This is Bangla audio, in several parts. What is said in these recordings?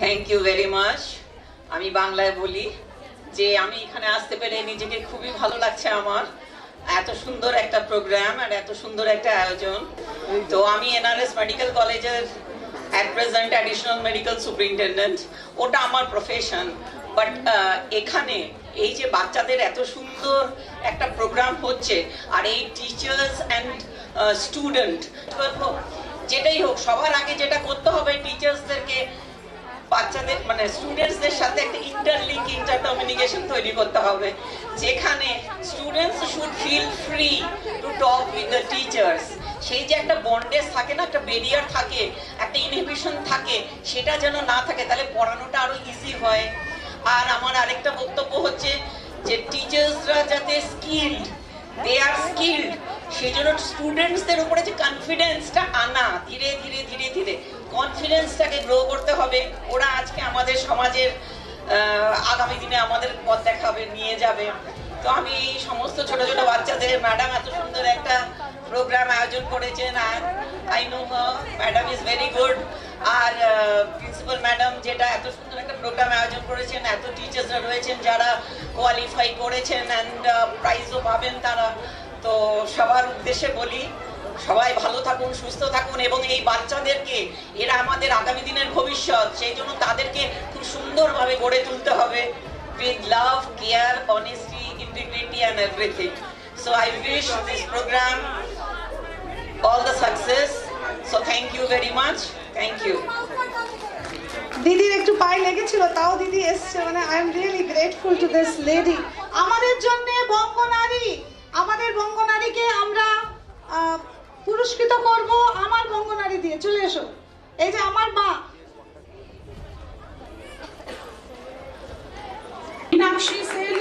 থ্যাংক ইউ ভেরি মাচ আমি বাংলায় বলি যে আমি এখানে আসতে পেরে নিজেকে খুবই ভালো লাগছে আমার। এত সুন্দর একটা প্রোগ্রাম আর এত সুন্দর একটা আয়োজন। তো আমি এনআরএস মেডিকেল কলেজের at present additional medical superintendent ওটা আমার প্রফেশন বাট এখানে এই যে বাচ্চাদের এত সুন্দর একটা প্রোগ্রাম হচ্ছে আর এই টিচার্স অ্যান্ড স্টুডেন্ট যেটাই হোক, সবার আগে যেটা করতে মানে স্টুডেন্টসদের সাথে একটা ইন্টারলিঙ্ক ইন্টার কমিউনিকেশন তৈরি করতে হবে। যেখানে students should feel free to talk with the teachers সেই যে একটা বন্ডেজ থাকে না, একটা বেরিয়ার থাকে, একটা ইনহিবিশন থাকে, সেটা যেন না থাকে, তাহলে পড়ানোটা আরও ইজি হয়। আর আমার আরেকটা বক্তব্য হচ্ছে যে টিচার্সরা যাতে স্কিল্ড দে আর স্কিল্ড সেই জন্য স্টুডেন্টসদের উপরে যে কনফিডেন্সটা আনা, ধীরে ধীরে ধীরে ধীরে কনফিডেন্সটাকে গ্রো করতে হবে। ওরা আজকে আমাদের সমাজের আগামী দিনে আমাদের পথ দেখাবে, নিয়ে যাবে। তো আমি এই সমস্ত ছোট ছোট বাচ্চাদের, ম্যাডাম এত সুন্দর একটা প্রোগ্রাম আয়োজন করেছেন আর I know madam is very good R principal madam যেটা এত সুন্দর একটা প্রোগ্রাম আয়োজন করেছেন, এত টিচার্সরা রয়েছেন যারা কোয়ালিফাই করেছেন অ্যান্ড প্রাইজও পাবেন তারা। তো সবার উদ্দেশ্যে বলি সবাই ভালো থাকুন সুস্থ থাকুন এবং এই বাচ্চাদেরকে এরা আমাদের আগামী দিনের ভবিষ্যৎ সেই জন্য তাদেরকে খুব সুন্দরভাবে গড়ে তুলতে হবে with love, care, honesty, integrity and everything. So I wish this program all the success. So thank you very much. Thank you. দিদির একটু পায়ে লেগেছিল তাও দিদি এসছে মানে I am really grateful to this lady পুরস্কৃত করব, আমার বঙ্গনারী দিয়ে। চলে এসো। এই যে আমার মা। মীনাক্ষী সেন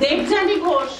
দেবজানী ঘোষ।